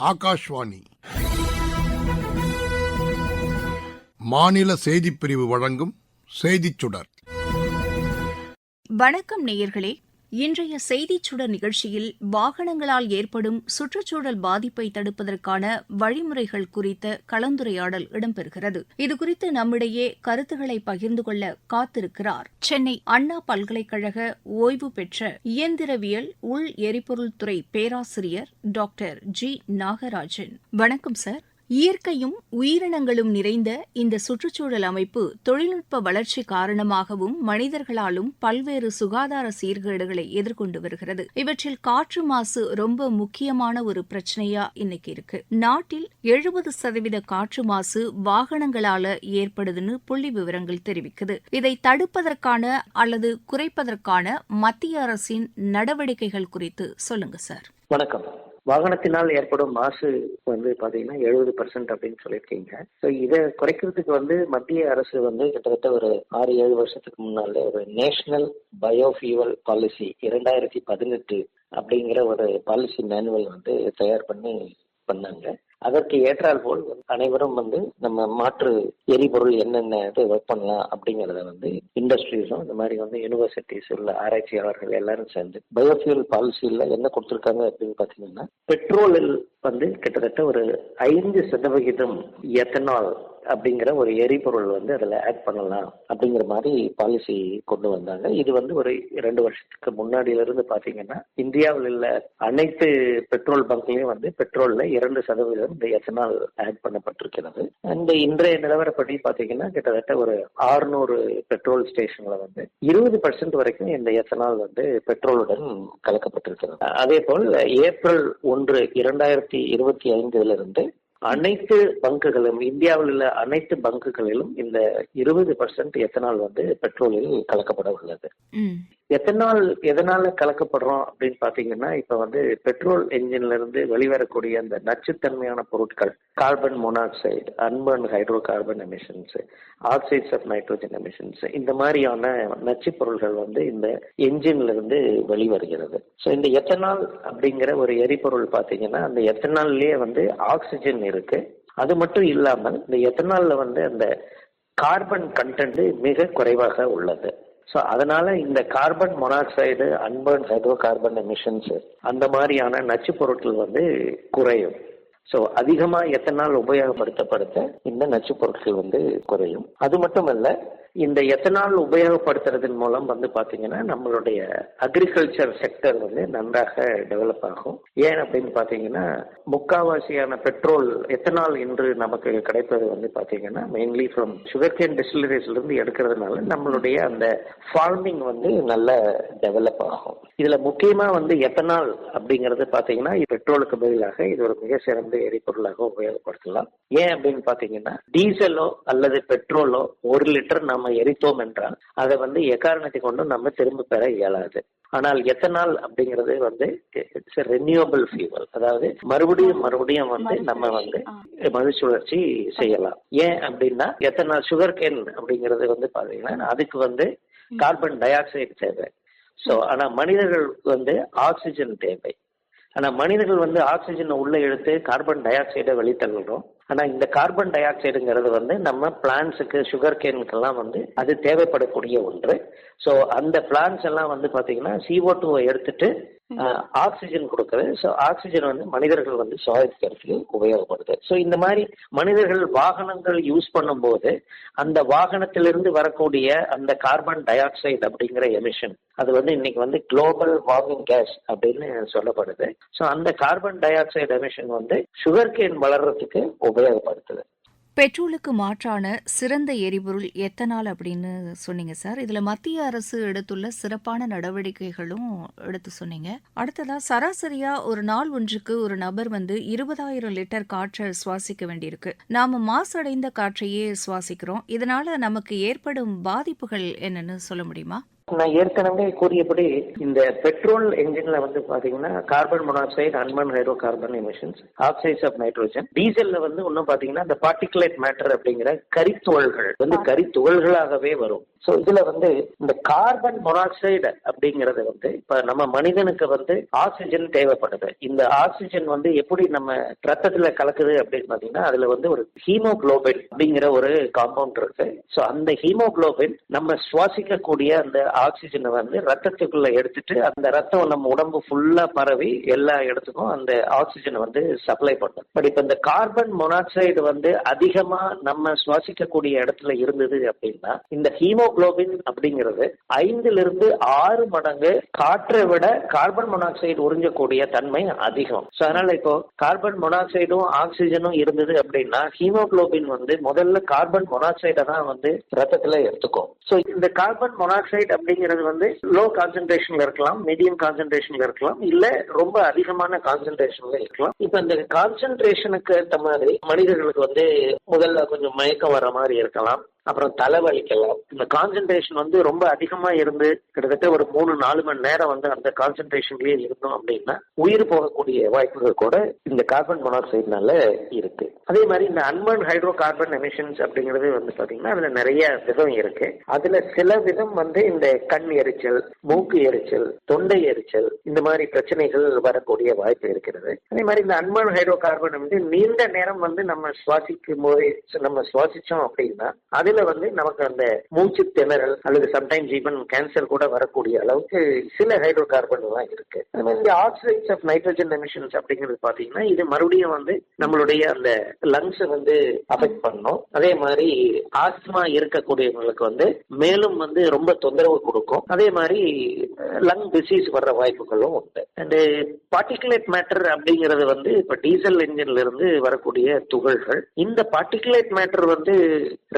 ஆகாஷ்வாணி. மாநில செய்திப் பிரிவு வழங்கும் செய்திச் சுடர் வணக்கம் நேயர்களே. இன்றைய செய்திச் சுடர் நிகழ்ச்சியில் வாகனங்களால் ஏற்படும் சுற்றுச்சூழல் பாதிப்பை தடுப்பதற்கான வழிமுறைகள் குறித்த கலந்துரையாடல் இடம்பெறுகிறது. இதுகுறித்து நம்மிடையே கருத்துக்களை பகிர்ந்து கொள்ள காத்திருக்கிறார். சென்னை அண்ணா பல்கலைக்கழக ஓய்வு பெற்ற இயந்திரவியல் உள் எரிபொருள் துறை பேராசிரியர் டாக்டர் ஜி நாகராஜன். வணக்கம் சார். இயற்கையும் உயிரினங்களும் நிறைந்த இந்த சுற்றுச்சூழல் அமைப்பு தொழில்நுட்ப வளர்ச்சி காரணமாகவும் மனிதர்களாலும் பல்வேறு சுகாதார சீர்கேடுகளை எதிர்கொண்டு வருகிறது. இவற்றில் காற்று மாசு ரொம்ப முக்கியமான ஒரு பிரச்சனையா இன்னைக்கு இருக்கு. நாட்டில் எழுபது சதவீத காற்று மாசு வாகனங்களால ஏற்படுதுன்னு புள்ளி விவரங்கள் தெரிவிக்குது. இதை தடுப்பதற்கான அல்லது குறைப்பதற்கான மத்திய அரசின் நடவடிக்கைகள் குறித்து சொல்லுங்க சார். வணக்கம். வாகனத்தினால் ஏற்படும் மாசு வந்து பாத்தீங்கன்னா எழுபது பர்சன்ட் அப்படின்னு சொல்லியிருக்கீங்க. ஸோ இதை குறைக்கிறதுக்கு வந்து மத்திய அரசு வந்து கிட்டத்தட்ட ஒரு ஆறு ஏழு வருஷத்துக்கு முன்னால ஒரு நேஷனல் பயோஃபியூவல் பாலிசி இரண்டாயிரத்தி பதினெட்டு அப்படிங்கிற ஒரு பாலிசி மேனுவல் வந்து தயார் பண்ணி பண்ணாங்க. அதற்கு ஏற்றால் போல் அனைவரும் வந்து நம்ம மாற்று எரிபொருள் என்னென்ன ஒர்க் பண்ணலாம் அப்படிங்கறத வந்து இண்டஸ்ட்ரீஸும் இந்த மாதிரி வந்து யூனிவர்சிட்டிஸ் உள்ள ஆராய்ச்சியாளர்கள் எல்லாரும் சேர்ந்து பயோஃபியூல் பாலிசியில என்ன கொடுத்துருக்காங்க அப்படின்னு பாத்தீங்கன்னா பெட்ரோலில் வந்து கிட்டத்தட்ட ஒரு ஐந்து சதவிகிதம் எத்தனால் அப்படிங்கிற ஒரு எரிபொருள் வந்து அதில் ஆட் பண்ணலாம் அப்படிங்கிற மாதிரி பாலிசி கொண்டு வந்தாங்க. இது வந்து ஒரு இரண்டு வருஷத்துக்கு முன்னாடியில இருந்து பாத்தீங்கன்னா இந்தியாவில் உள்ள அனைத்து பெட்ரோல் பங்க்லயும் வந்து பெட்ரோல்ல இரண்டு சதவீதம் இந்த எத்தனால் ஆட் பண்ணப்பட்டிருக்கிறது. அந்த இன்றைய நிலவரப்படி பாத்தீங்கன்னா கிட்டத்தட்ட ஒரு ஆறுநூறு பெட்ரோல் ஸ்டேஷன்ல வந்து இருபது பர்சன்ட் வரைக்கும் இந்த எத்தனால் வந்து பெட்ரோலுடன் கலக்கப்பட்டிருக்கிறது. அதே போல் ஏப்ரல் ஒன்று இரண்டாயிரத்தி இருபத்தி ஐந்துல இருந்து அனைத்து பங்குகளும் இந்தியாவில் உள்ள அனைத்து பங்குகளிலும் இந்த இருபது பர்சன்ட் எத்தனால் வந்து பெட்ரோலில் கலக்கப்பட உள்ளது. எத்தனால் எதனால கலக்கப்படுறோம் அப்படின்னு பாத்தீங்கன்னா இப்ப வந்து பெட்ரோல் என்ஜின்ல இருந்து வெளிவரக்கூடிய அந்த நச்சுத்தன்மையான பொருட்கள் carbon monoxide unburn hydro carbon emissions oxides of nitrogen emissions இந்த மாதிரியான நச்சு பொருள்கள் வந்து இந்த என்ஜின்ல இருந்து வெளிவருகிறது. ஸோ இந்த எத்தனால் அப்படிங்கிற ஒரு எரிபொருள் பாத்தீங்கன்னா அந்த எத்தனால்லயே வந்து ஆக்சிஜன் இருக்கு. அது மட்டும் இல்லாமல் இந்த எத்தனால்ல வந்து அந்த கார்பன் கண்டென்ட் மிக குறைவாக உள்ளது. ஸோ அதனால இந்த carbon monoxide unburn hydro carbon emissions அந்த மாதிரியான நச்சு பொருட்கள் வந்து குறையும். ஸோ அதிகமாக எத்தனால் உபயோகப்படுத்தப்படுத்த இந்த நச்சு பொருட்கள் வந்து குறையும். அது மட்டுமல்ல இந்த எத்தனால் உபயோகப்படுத்துறதன் மூலம் வந்து பாத்தீங்கன்னா நம்மளுடைய அக்ரிகல்ச்சர் செக்டர் வந்து நன்றாக டெவலப் ஆகும். ஏன் அப்படின்னு பாத்தீங்கன்னா முக்காவாசியான பெட்ரோல் எத்தனால் இன்று நமக்கு கிடைப்பது வந்து பாத்தீங்கன்னா மெயின்லி ஃப்ரம் சுகர் கேன் டிஸ்டிலரிஸ்ல இருந்து எடுக்கிறதுனால நம்மளுடைய அந்த ஃபார்மிங் வந்து நல்ல டெவலப் ஆகும். இதுல முக்கியமா வந்து எத்தனால் அப்படிங்கிறது பாத்தீங்கன்னா பெட்ரோலுக்கு பதிலாக இது ஒரு மிக சிறந்த எரிபொருளாக உபயோகப்படுத்தலாம். ஏன் அப்படின்னு பாத்தீங்கன்னா டீசலோ அல்லது பெட்ரோலோ ஒரு லிட்டர் நம்ம எரித்தோம் என்றால் அதை வந்து எக்காரணத்தை கொண்டும் நம்ம திரும்ப பெற இயலாது. ஆனால் எத்தனால் அப்படிங்கிறது வந்து இட்ஸ் ரெனியூவபிள் ஃபியூவல் அதாவது மறுபடியும் மறுபடியும் வந்து நம்ம வந்து மறுசுழற்சி செய்யலாம். ஏன் அப்படின்னா எத்தனால் சுகர் கேன் அப்படிங்கிறது வந்து பாத்தீங்கன்னா அதுக்கு வந்து கார்பன் டை ஆக்சைடு தேவை. ஸோ ஆனா மனிதர்கள் வந்து ஆக்சிஜன் தேவை. ஆனா மனிதர்கள் வந்து ஆக்சிஜனை உள்ள இழுத்து கார்பன் டை ஆக்சைடை வெளித்தள்ளுறோம். ஆனா இந்த கார்பன் டை ஆக்சைடுங்கிறது வந்து நம்ம பிளான்ஸுக்கு சுகர் கேனுக்கெல்லாம் வந்து அது தேவைப்படக்கூடிய ஒன்று. ஸோ அந்த பிளான்ஸ் எல்லாம் வந்து பார்த்தீங்கன்னா சிஓ டூவை எடுத்துட்டு ஆக்சிஜன் கொடுக்குறது ஸோ ஆக்சிஜன் வந்து மனிதர்கள் வந்து சுவாசிக்கிறதுக்கு உபயோகப்படுது. ஸோ இந்த மாதிரி மனிதர்கள் வாகனங்கள் யூஸ் பண்ணும்போது அந்த வாகனத்திலிருந்து வரக்கூடிய அந்த கார்பன் டை ஆக்சைடு அப்படிங்கிற எமிஷன் அது வந்து இன்னைக்கு வந்து குளோபல் வார்மிங் கேஸ் அப்படின்னு சொல்லப்படுது. ஸோ அந்த கார்பன் டை ஆக்சைடு எமிஷன் வந்து சுகர் கேன் வளர்றதுக்கு உபயோகப்படுத்துது. பெட்ரோலுக்கு மாற்றான சிறந்த எரிபொருள் எத்தனால் அப்படின்னு சொன்னீங்க சார். இதில் மத்திய அரசு எடுத்துள்ள சிறப்பான நடவடிக்கைகளும் எடுத்து சொன்னீங்க. அடுத்ததாக சராசரியாக ஒரு நாள் ஒன்றுக்கு ஒரு நபர் வந்து இருபதாயிரம் லிட்டர் காற்றை சுவாசிக்க வேண்டியிருக்கு. நாம மாசடைந்த காற்றையே சுவாசிக்கிறோம். இதனால நமக்கு ஏற்படும் பாதிப்புகள் என்னன்னு சொல்ல முடியுமா? நான் ஏற்கனவே கூறியபடி இந்த பெட்ரோல் என்ஜின்ல வந்து பாத்தீங்கன்னா carbon monoxide அன்மன் hydro carbon emissions oxides of nitrogen டீசல்ல வந்து இன்னும் பாத்தீங்கன்னா இந்த பார்ட்டிகுலேட் மேட்டர் அப்படிங்கிற கரித்துகள்கள் வந்து கரித்துகள்களாகவே வரும். ஸோ இதுல வந்து இந்த கார்பன் மொனாக்சைடு அப்படிங்கறது வந்து இப்ப நம்ம மனிதனுக்கு வந்து ஆக்சிஜன் தேவைப்படுது. இந்த ஆக்சிஜன் வந்து எப்படி நம்ம ரத்தத்துல கலக்குது அப்படின்னு பாத்தீங்கன்னா அதுல வந்து ஒரு ஹீமோகுளோபின் அப்படிங்கிற ஒரு காம்பவுண்ட் இருக்கு. ஸோ அந்த ஹீமோகுளோபின் நம்ம சுவாசிக்கக்கூடிய அந்த ஆக்சிஜனை வந்து ரத்தத்துக்குள்ள எடுத்துட்டு அந்த ரத்தம் நம்ம உடம்பு ஃபுல்லா பரவி எல்லா இடத்துக்கும் அந்த ஆக்சிஜனை வந்து சப்ளை பண்ணும். பட் இப்ப இந்த கார்பன் மொனாக்சைடு வந்து அதிகமா நம்ம சுவாசிக்கக்கூடிய இடத்துல இருந்தது அப்படின்னா இந்த ஹீமோ ஹீமோகுளோபின் அப்படிங்கிறது ஐந்துல இருந்து ஆறு மடங்கு காற்றை விட கார்பன் மொனாக்சைடு உறிஞ்சக்கூடிய தன்மை அதிகம். ஸோ அதனால இப்போ கார்பன் மொனாக்சைடும் ஆக்சிஜனும் இருந்தது அப்படின்னா ஹீமோகுளோபின் வந்து முதல்ல கார்பன் மொனாக்சைடை தான் வந்து ரத்தத்துல எடுத்துக்கும். ஸோ இந்த கார்பன் மொனாக்சைடு அப்படிங்கிறது வந்து லோ கான்சென்ட்ரேஷன்ல இருக்கலாம் மீடியம் கான்சென்ட்ரேஷன்ல இருக்கலாம் இல்ல ரொம்ப அதிகமான கான்சென்ட்ரேஷன்ல இருக்கலாம். இப்ப இந்த கான்சென்ட்ரேஷனுக்கு ஏற்ற மாதிரி மனிதர்களுக்கு வந்து முதல்ல கொஞ்சம் மயக்கம் வர மாதிரி இருக்கலாம். அப்புறம் தலைவலிக்கலாம் இந்த கான்சென்ட்ரேஷன் வந்து ரொம்ப அதிகமா இருந்து கிட்டத்தட்ட ஒரு மூணு நாலு மணி நேரம் வந்து அந்த கான்சென்ட்ரேஷன்லயே இருந்தோம் அப்படின்னா உயிர் போகக்கூடிய வாய்ப்புகள் கூட இந்த கார்பன் மொனாக்சைடுனால இருக்கு. அதே மாதிரி இந்த அன்மன் ஹைட்ரோ கார்பன் எமிஷன்ஸ் அப்படிங்கிறது வந்து பாத்தீங்கன்னா அதுல நிறைய விதம் இருக்கு. அதுல சில விதம் வந்து இந்த கண் எரிச்சல் மூக்கு எரிச்சல் தொண்டை எரிச்சல் இந்த மாதிரி பிரச்சனைகள் வரக்கூடிய வாய்ப்பு இருக்கிறது. அதே மாதிரி இந்த அன்மன் ஹைட்ரோ கார்பன் வந்து நீண்ட நேரம் வந்து நம்ம சுவாசிக்கும் போது நம்ம சுவாசிச்சோம் அப்படின்னா அது அதுல வந்து நமக்கு அந்த மூச்சு திணறல் அல்லது சம்டைம்ஸ் ஈவன் கேன்சர் கூட வரக்கூடிய அளவுக்கு சில ஹைட்ரோ கார்பன் எல்லாம் இருக்கு. மாதிரி இந்த ஆக்சைட்ஸ் ஆஃப் நைட்ரஜன் எமிஷன்ஸ் அப்படிங்கிறது பாத்தீங்கன்னா இது மறுபடியும் வந்து நம்மளுடைய அந்த லங்ஸை வந்து அஃபெக்ட் பண்ணும். அதே மாதிரி ஆஸ்துமா இருக்கக்கூடியவங்களுக்கு வந்து மேலும் வந்து ரொம்ப தொந்தரவு கொடுக்கும். அதே மாதிரி லங் டிசீஸ் வர்ற வாய்ப்புகளும் உண்டு. அண்ட் பார்ட்டிகுலேட் மேட்டர் அப்படிங்கிறது வந்து இப்ப டீசல் என்ஜின்ல இருந்து வரக்கூடிய துகள்கள். இந்த பார்ட்டிகுலேட் மேட்டர் வந்து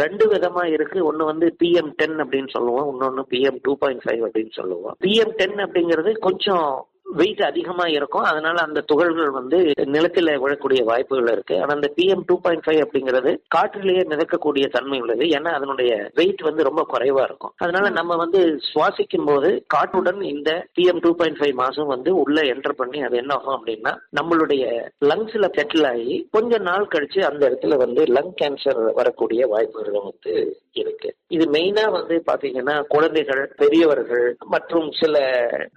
ரெண்டு விதமா இருக்கு. ஒன்னு வந்து பிஎம் டென் அப்படின்னு சொல்லுவோம். இன்னொன்னு பிஎம் டூ பாயிண்ட் ஃபைவ் அப்படின்னு சொல்லுவோம். பிஎம் டென் அப்படிங்கிறது கொஞ்சம் வெயிட் அதிகமா இருக்கும் அதனால அந்த துகள்கள் வந்து நிலத்துல விழக்கூடிய வாய்ப்புகள் இருக்கு. ஆனா அந்த பிஎம் டூ பாயிண்ட் ஃபைவ் அப்படிங்கிறது காற்றிலேயே மிதக்கக்கூடிய தன்மை உள்ளது. ஏன்னா அதனுடைய வெயிட் வந்து ரொம்ப குறைவா இருக்கும். அதனால நம்ம வந்து சுவாசிக்கும் போது காற்றுடன் இந்த பிஎம் டூ பாயிண்ட் ஃபைவ் மாசம் வந்து உள்ள என்டர் பண்ணி அது என்ன ஆகும் அப்படின்னா நம்மளுடைய லங்ஸ்ல செட்டில் ஆகி கொஞ்ச நாள் கழிச்சு அந்த இடத்துல வந்து லங் கேன்சர் வரக்கூடிய வாய்ப்புகள் வந்து இருக்கு. இது மெயினா வந்து பாத்தீங்கன்னா குழந்தைகள் பெரியவர்கள் மற்றும் சில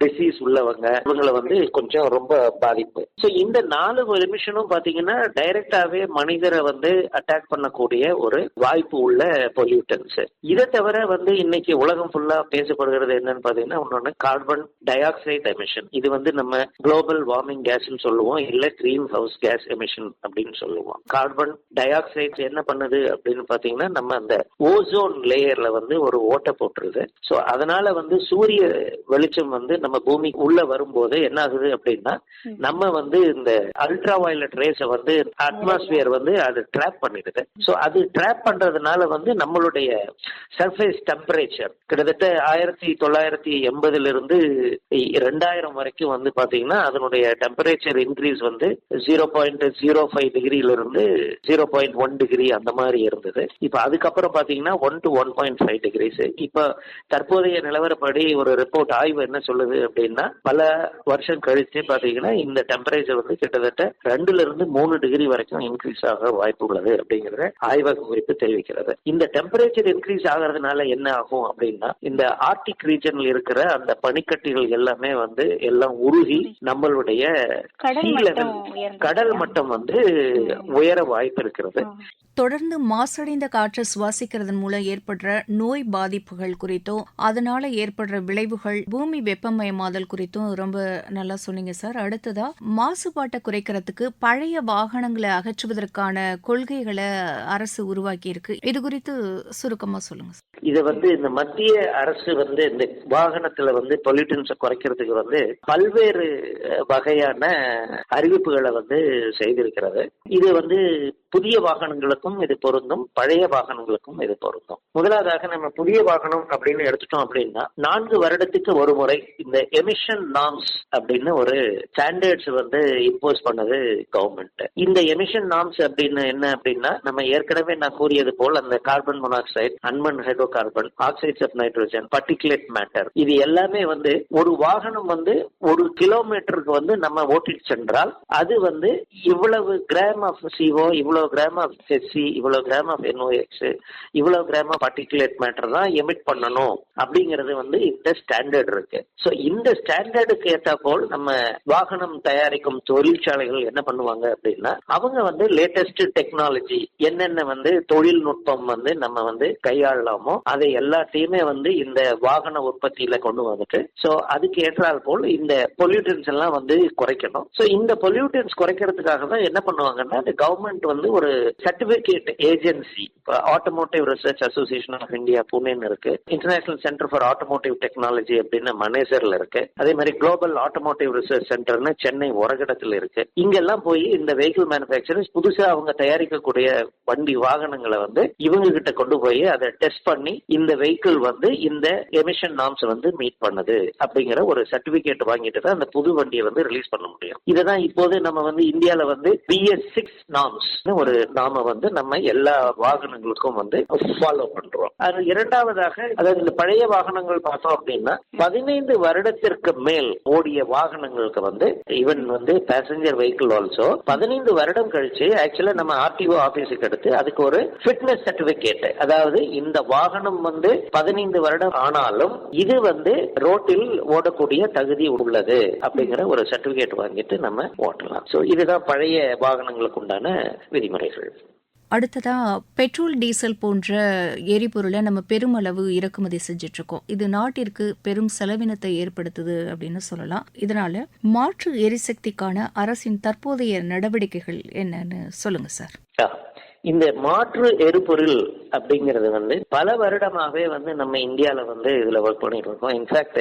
டிசீஸ் உள்ளவங்க இவங்களை வந்து கொஞ்சம் ரொம்ப பாதிப்பு. ஸோ இந்த நாலு எமிஷனும் பாத்தீங்கன்னா டைரக்டாவே மனிதரை வந்து அட்டாக் பண்ணக்கூடிய ஒரு வாய்ப்பு உள்ள பொல்யூட்டன்ஸ் இதை தவிர வந்து இன்னைக்கு உலகம் ஃபுல்லா பேசப்படுகிறது என்னன்னு பாத்தீங்கன்னா இன்னொன்னு கார்பன் டை ஆக்சைடு எமிஷன் இது வந்து நம்ம குளோபல் வார்மிங் கேஸ்ன்னு சொல்லுவோம் இல்ல கிரீன் ஹவுஸ் கேஸ் எமிஷன் அப்படின்னு சொல்லுவோம். கார்பன் டை ஆக்சைடு என்ன பண்ணுது அப்படின்னு பாத்தீங்கன்னா நம்ம அந்த ஓசோன் லேயர்ல வந்து ஒரு ஓட்டை போட்டுருது. ஸோ அதனால வந்து சூரிய வெளிச்சம் வந்து நம்ம பூமி உள்ள வரும்போது என்ன ஆகுது அப்படின்னா நம்ம வந்து இந்த அல்ட்ரா வயலட் ரேஸை வந்து அட்மாஸ்பியர் வந்து அது ட்ராப் பண்ணிடுது. ஸோ அது ட்ராப் பண்றதுனால வந்து நம்மளுடைய சர்ஃபேஸ் டெம்பரேச்சர் கிட்டத்தட்ட ஆயிரத்தி தொள்ளாயிரத்தி எண்பதுல இருந்து ரெண்டாயிரம் வரைக்கும் வந்து பாத்தீங்கன்னா அதனுடைய டெம்பரேச்சர் இன்க்ரீஸ் வந்து ஜீரோ பாயிண்ட் ஜீரோ ஃபைவ் டிகிரில இருந்து ஜீரோ பாயிண்ட் ஒன் டிகிரி அந்த மாதிரி இருந்தது. இப்போ அதுக்கப்புறம் பாத்தீங்கன்னா one to one point five degrees இப்போ தற்போதைய நிலவரப்படி ஒரு ரிப்போர்ட் ஆய்வு என்ன சொல்லுது அப்படின்னா பல வருஷம் கழிச்சு பாத்தீங்கன்னா இந்த டெம்பரேச்சர் வந்து கிட்டத்தட்ட ரெண்டுல இருந்து மூணு டிகிரி வரைக்கும் இன்க்ரீஸ் ஆக வாய்ப்பு உள்ளது அப்படிங்கறத ஆய்வக குறிப்பு தெரிவிக்கிறது. இந்த டெம்பரேச்சர் இன்க்ரீஸ் ஆகிறதுனால என்ன ஆகும் அப்படின்னா இந்த ஆர்டிக் ரீஜன்ல இருக்கிற அந்த பனிக்கட்டிகள் எல்லாமே வந்து எல்லாம் உருகி நம்மளுடைய கடல் மட்டம் வந்து உயர வாய்ப்பு இருக்கிறது. தொடர்ந்து மாசடைந்த காற்றை சுவாசிக்கிறதன் மூலம் ஏற்படுற நோய் பாதிப்புகள் குறித்தும் அதனால ஏற்படுற விளைவுகள் பூமி வெப்பமயமாதல் குறித்தும் ரொம்ப நல்லா சொன்னீங்க சார். அடுத்ததா மாசுபாட்டை குறைக்கிறதுக்கு பழைய வாகனங்களை அகற்றுவதற்கான கொள்கைகளை அரசு உருவாக்கி இருக்கு இது குறித்து சுருக்கமா சொல்லுங்க சார். இத வந்து இந்த மத்திய அரசு வந்து இந்த வாகனத்துல வந்து பொல்யூட்டன்ஸை குறைக்கிறதுக்கு வந்து பல்வேறு வகையான அறிவிப்புகளை வந்து செய்திருக்கிறது. இது வந்து புதிய வாகனங்களுக்கு வாகனங்களுக்கும் இது பொருந்தும் பழைய வாகனங்களுக்கும் இது பொருந்தும். முதலாவதாக நம்ம புதிய வாகனம் அப்படின்னு எடுத்துட்டோம் அப்படின்னா நான்கு வருடத்துக்கு ஒரு முறை இந்த எமிஷன் நாம்ஸ் அப்படின்னு ஒரு ஸ்டாண்டர்ட்ஸ் வந்து இம்போஸ் பண்ணது கவர்மெண்ட் இந்த எமிஷன் நாம்ஸ் அப்படின்னு என்ன அப்படின்னா நம்ம ஏற்கனவே நான் கூறியது போல் அந்த carbon monoxide அன்மன் hydro hydro carbon oxides of nitrogen particulate matter இது எல்லாமே வந்து ஒரு வாகனம் வந்து ஒரு கிலோமீட்டருக்கு வந்து நம்ம ஓட்டிட்டு சென்றால் அது வந்து இவ்வளவு கிராம் ஆஃப் சிஓ இவ்வளவு கிராம் ஆஃப் ஹெச்சி இவ்வளவு கிராம் ஆஃப் என்ஓஎக்ஸ் இவ்வளவு கிராம் ஆஃப் பர்டிகுலேட் மேட்டர் தான் எமிட் பண்ணணும் அப்படிங்கிறது வந்து இந்த ஸ்டாண்டர்ட் இருக்கு. ஸோ இந்த ஸ்டாண்டர்டுக்கு ஏற்றா போல் நம்ம வாகனம் தயாரிக்கும் தொழிற்சாலைகள் என்ன பண்ணுவாங்க அப்படின்னா அவங்க வந்து லேட்டஸ்ட் டெக்னாலஜி என்னென்ன வந்து தொழில்நுட்பம் வந்து நம்ம வந்து கையாளலாமோ அதை எல்லாத்தையுமே வந்து இந்த வாகன உற்பத்தியில கொண்டு வந்துட்டு ஸோ அதுக்கு ஏற்றால் போல் இந்த பொல்யூட்டன்ஸ் எல்லாம் வந்து குறைக்கணும். ஸோ இந்த பொல்யூட்டன்ஸ் குறைக்கிறதுக்காக தான் என்ன பண்ணுவாங்கன்னா இந்த கவர்மெண்ட் வந்து ஒரு certificate agency automotive research association of India புனேன்னு இருக்கு. International centre for automotive technology அப்படின்னு மனேசர்ல இருக்கு. அதே மாதிரி குளோபல் ஆட்டோமோட்டிவ் ரிசர்ச் சென்டர்னு சென்னை உரகடத்தில் இருக்கு. இங்கெல்லாம் போய் இந்த வெஹிக்கிள் மேனுஃபேக்சரர்ஸ் புதுசா அவங்க தயாரிக்கக்கூடிய வண்டி வாகனங்களை வந்து இவங்க கிட்ட கொண்டு போய் அதை டெஸ்ட் பண்ணி இந்த வெஹிக்கிள் வந்து இந்த எமிஷன் நார்ம்ஸ் வந்து மீட் பண்ணுது அப்படிங்கிற ஒரு சர்டிபிகேட் வாங்கிட்டு தான் அந்த புது வண்டியை வந்து ரிலீஸ் பண்ண முடியும். இதுதான் இப்போது நம்ம வந்து இந்தியாவில் வந்து பிஎஸ் சிக்ஸ் நாம்ஸ் ஒரு நாம வந்து நம்ம எல்லா வாகனங்களுக்கும் வந்து ஃபாலோ பண்றோம். அது இரண்டாவதாக அதாவது இந்த பழைய வாகனங்கள் பார்த்தோம் அப்படின்னா பதினைந்து வருடத்திற்கு மேல் ஓடிய வாகனங்களுக்கு வந்து ஈவன் வந்து பேசஞ்சர் வெஹிக்கிள் ஆல்சோ பதினைந்து வருடம் கழிச்சு ஆக்சுவலா நம்ம ஆர்டிஓ ஆபீஸுக்கு எடுத்து அதுக்கு ஒரு ஃபிட்னஸ் சர்டிபிகேட் அதாவது இந்த வாகனம் வந்து பதினைந்து வருடம் ஆனாலும் இது வந்து ரோட்டில் ஓடக்கூடிய தகுதி உள்ளது அப்படிங்கிற ஒரு சர்டிபிகேட் வாங்கிட்டு நம்ம ஓட்டலாம். ஸோ இதுதான் பழைய வாகனங்களுக்கு உண்டான விதிமுறைகள். அடுத்ததாக பெட்ரோல் டீசல் போன்ற எரிபொருளை நம்ம பெருமளவு இறக்குமதி செஞ்சிட்ருக்கோம். இது நாட்டிற்கு பெரும் செலவினத்தை ஏற்படுத்துது அப்படின்னு சொல்லலாம். இதனால் மாற்று எரிசக்திக்கான அரசின் தற்போதைய நடவடிக்கைகள் என்னன்னு சொல்லுங்கள் சார் இந்த மாற்று எரிபொருள் அப்படிங்கிறது வந்து பல வருடமாகவே வந்து நம்ம இந்தியால வந்து இதுல ஒர்க் பண்ணிட்டு இருக்கோம் இன்ஃபேக்ட்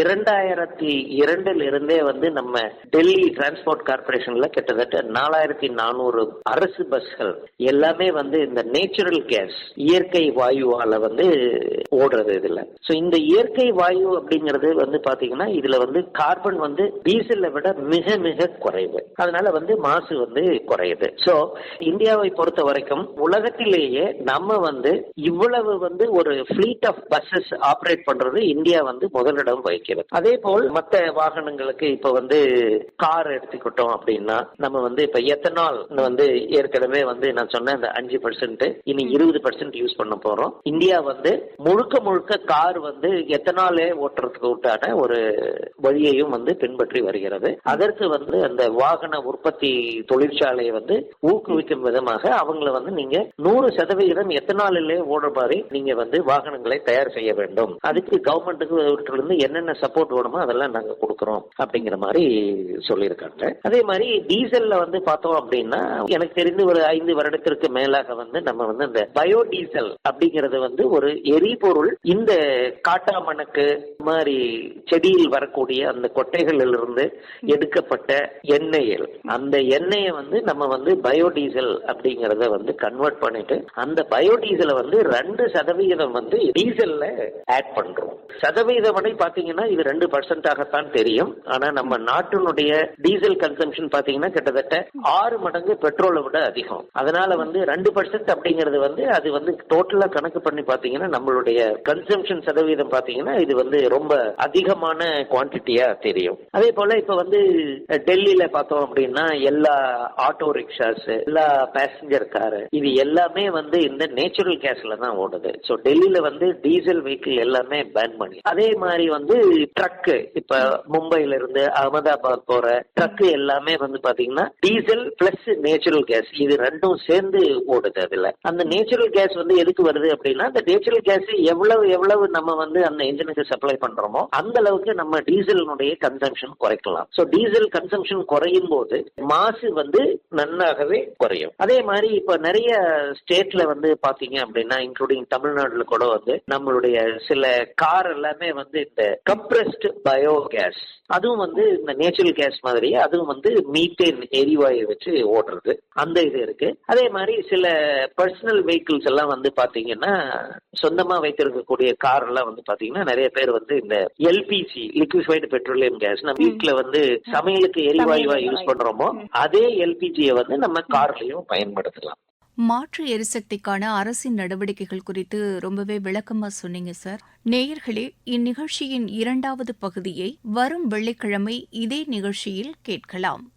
இரண்டாயிரத்தி இரண்டுல இருந்தே வந்து நம்ம டெல்லி டிரான்ஸ்போர்ட் கார்பரேஷன்ல கிட்டத்தட்ட நாலாயிரத்தி நானூறு அரசு பஸ்கள் எல்லாமே வந்து இந்த நேச்சுரல் கேஸ் இயற்கை வாயுவால வந்து ஓடுறது இதுல. சோ இந்த இயற்கை வாயு அப்படிங்கிறது வந்து பாத்தீங்கன்னா இதுல வந்து கார்பன் வந்து டீசலை விட மிக மிக குறைவு. அதனால வந்து மாசு வந்து குறையுது. சோ இந்தியாவை பொறுத்த வரைக்கும் உலகத்திலேயே நம்ம வந்து இவ்வளவு வந்து ஒரு ஃபிளீட் ஆஃப் பஸ்ஸஸ் ஆப்ரேட் பண்றது இந்தியா வந்து முதலிடம் வகிக்கிறது. அதே போல் மற்ற வாகனங்களுக்கு இப்ப வந்து கார் எடுத்துக்கிட்டோம் அப்படின்னா நம்ம வந்து இப்ப எத்தனால் வந்து ஏற்கனவே வந்து நான் சொன்ன அந்த அஞ்சு பர்சன்ட் இனி இருபது பர்சன்ட் யூஸ் பண்ண போறோம். இந்தியா வந்து முழுக்க முழுக்க கார் வந்து எத்தனாலே ஓட்டுறதுக்கு உண்டான ஒரு வழியையும் வந்து பின்பற்றி வருகிறது. அதற்கு வந்து அந்த வாகன உற்பத்தி தொழிற்சாலையை வந்து ஊக்குவிக்கும் விதமாக அவங்க வாகனங்களை வந்து நீங்க நூறு சதவிகிதம் எத்தனாலிலே ஓடுற மாதிரி நீங்க வந்து வாகனங்களை தயார் செய்ய வேண்டும். அதுக்கு கவர்மெண்ட்டுக்கு இருந்து என்னென்ன சப்போர்ட் வேணுமோ அதெல்லாம் நாங்க கொடுக்குறோம் அப்படிங்கிற மாதிரி சொல்லியிருக்காங்க. அதே மாதிரி டீசல்ல வந்து பார்த்தோம் அப்படின்னா எனக்கு தெரிந்து ஒரு ஐந்து வருடத்திற்கு மேலாக வந்து நம்ம வந்து இந்த பயோ டீசல் அப்படிங்கறது வந்து ஒரு எரிபொருள் இந்த காட்டாமணக்கு மாதிரி செடியில் வரக்கூடிய அந்த கொட்டைகளில் இருந்து எடுக்கப்பட்ட எண்ணெயில் அந்த எண்ணெயை வந்து நம்ம வந்து பயோ டீசல் அப்படிங்கறத வந்து கன்வெர்ட் பண்ணிட்டு அந்த பயோடீசலை வந்து ரெண்டு சதவிகிதம் வந்து டீசல்ல ஆட் பண்றோம். சதவிகிதம் வரை பாத்தீங்கன்னா இது ரெண்டு பர்சன்டாகத்தான் தெரியும். ஆனா நம்ம நாட்டினுடைய டீசல் கன்சம்ஷன் பாத்தீங்கன்னா கிட்டத்தட்ட ஆறு மடங்கு பெட்ரோலை விட அதிகம். அதனால வந்து ரெண்டு பர்சன்ட் அப்படிங்கிறது வந்து அது வந்து டோட்டலா கணக்கு பண்ணி பாத்தீங்கன்னா நம்மளுடைய கன்சம்ஷன் சதவீதம் பாத்தீங்கன்னா இது வந்து ரொம்ப அதிகமான குவான்டிட்டியா தெரியும். அதே போல இப்ப வந்து டெல்லியில பார்த்தோம் அப்படின்னா எல்லா ஆட்டோ ரிக்ஷாஸ் எல்லா பேசஞ்சர் காரு. இது எல்லாமே வந்து இந்த நேச்சுரல் கேஸ்ல தான் ஓடுது. சோ டெல்லியில வந்து டீசல் வெஹிக்கிள் எல்லாமே பேன் பண்ணி. அதே மாதிரி வந்து ட்ரக் இப்ப மும்பைல இருந்து அகமதாபாத் போற ட்ரக் எல்லாமே வந்து பாத்தீங்கன்னா டீசல் பிளஸ் நேச்சுரல் கேஸ் இது ரெண்டும் சேர்ந்து ஓடுது அதுல. அந்த நேச்சுரல் கேஸ் வந்து எதுக்கு வருது அப்படின்னா அந்த நேச்சுரல் கேஸ் எவ்வளவு எவ்வளவு நம்ம வந்து அந்த இன்ஜினுக்கு சப்ளை பண்றோமோ அந்த அளவுக்கு நம்ம டீசலினுடைய கன்சம்ஷன் குறைக்கலாம். சோ டீசல் கன்சம்ஷன் குறையும் போது மாசு வந்து நன்னாகவே குறையும். அதே மாதிரி இப்ப நிறைய ஸ்டேட்ல வந்து பாத்தீங்க அப்படின்னா இன்க்ளூடிங் தமிழ்நாடுல கூட வந்து நம்மளுடைய சில கார் எல்லாமே வந்து இந்த கம்ப்ரஸ்ட் பயோ கேஸ் அதுவும் வந்து இந்த நேச்சுரல் கேஸ் மாதிரி அதுவும் வந்து மீத்தேன் எரிவாயு வச்சு ஓடுறது. அந்த இது இருக்கு. அதே மாதிரி சில பர்சனல் வெஹிக்கிள்ஸ் எல்லாம் வந்து பாத்தீங்கன்னா சொந்தமா வைத்திருக்கக்கூடிய கார் எல்லாம் வந்து பாத்தீங்கன்னா நிறைய பேர் வந்து இந்த எல்பிஜி லிக்விஃபைடு பெட்ரோலியம் கேஸ் நம்ம வீட்டுல வந்து சமையலுக்கு எரிவாயுவா யூஸ் பண்றோமோ அதே எல்பிஜியை வந்து நம்ம கார்லயும் பயன்படுத்தலாம். மாற்று எரிசக்திக்கான அரசின் நடவடிக்கைகள் குறித்து ரொம்பவே விளக்கமா சொன்னீங்க சார். நேயர்களே இந்நிகழ்ச்சியின் இரண்டாவது பகுதியை வரும் வெள்ளிக்கிழமை இதே நிகழ்ச்சியில் கேட்கலாம்.